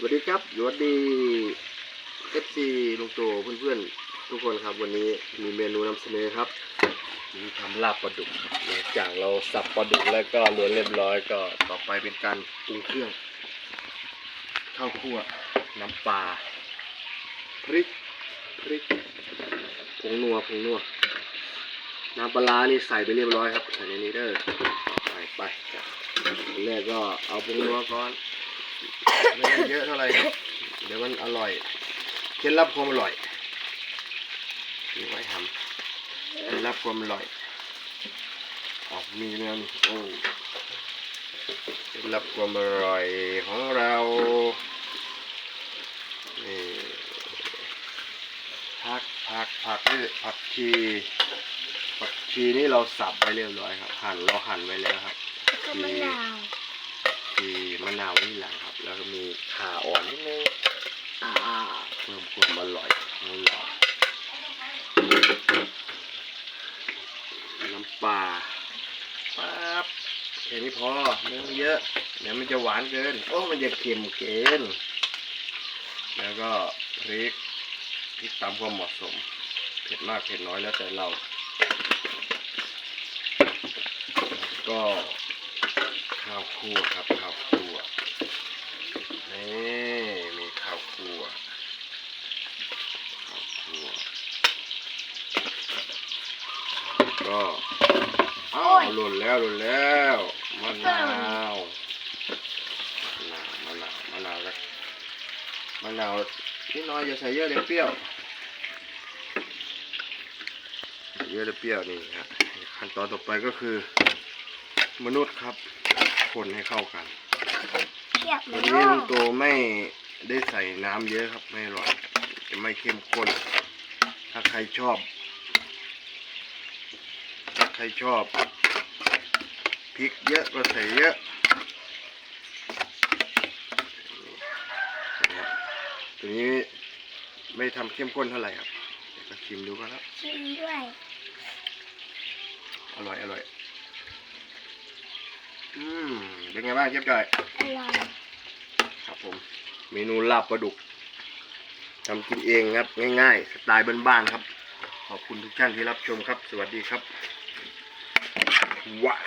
สวัสดีครับสวัสดีเอฟซีลุงโตเพื่อนๆ ทุกคนครับวันนี้มีเมนูนำเสนอครับมีทำลาบปลาดุกครับหลังจากเราสับปลาดุกแล้วก็ลวนเรียบร้อยก็ต่อไปเป็นการปรุงเครื่องข้าวคั่วน้ำปลาพริกพริกผงนัวผงนัวน้ำปลาร้านี่ใส่ไปเรียบร้อยครับใส่ในนี้เด้อใส่ไปจ้ะอันแรกก็เอาผงนัวก่อน ไม่ต้เยอะเท่าไหร่ครับ เดี๋ยวมันอร่อย เคล็ดลับความอร่อยมีไว้ทำเคล็ดลับความอร่อยออกมีเนื้อโอ้เคล็ดลับความอร่อยของเรานี่ผักผักผักนี่ผักชีผักชีนี่เราสับไปเรียบร้อยครับ หั่นเราหั่นไว้แล้วครับก็ มะนาวมีมะนาวนี่หลังครับ แล้วก็มีข่าอ่อนนิดนึงอ่าเพิ่มความอร่อยของเราน้ำปลาปั๊บแค่นี้พอไม่ต้องเยอะเดี๋ยวมันจะหวานเกินโอ้มันจะเค็มเกินแล้วก็พริกพริกตามความเหมาะสมเผ็ดมากเผ็ดน้อยแล้วแต่เรา ก็ข้ว คั่วครับข้าวคั่วนี่มีข้าวคั่วข้าวคั่วก็อ้าวหล่นแล้วหล่นแล้วมะนาวมะนาวมะนาวมะนาวแล้วมะนาวนิดน้อยอย่าใส่เยอะเดี๋ยวเปรี้ยวใส่เยอะเดี๋ยวเปรี้ยวนี่ฮะขั้นตอนต่อไปก็คือ มนุษย์ครับ คนให้เข้ากันเทียบวันแล้นี้วลุงโตไม่ได้ใส่น้ำเยอะครับไม่อร่อยจะไม่เข้มข้น ถ้าใครชอบ ถ้าใครชอบพริกเยอะก็ใส่เยอะนะครับตัวนี้ไม่ทำเข้มข้นเท่าไหร่ครับเดี๋ยวก็ชิมดูกันแล้วชิมด้วย อร่อยอร่อย อืม เป็นไงบ้างเจ๊จ่อยอร่อยครับผม เมนูลาบปลาดุกทำกินเองครับ ง่ายๆสไตล์บ้านๆครับ ขอบคุณทุกท่านที่รับชมครับ สวัสดีครับว้า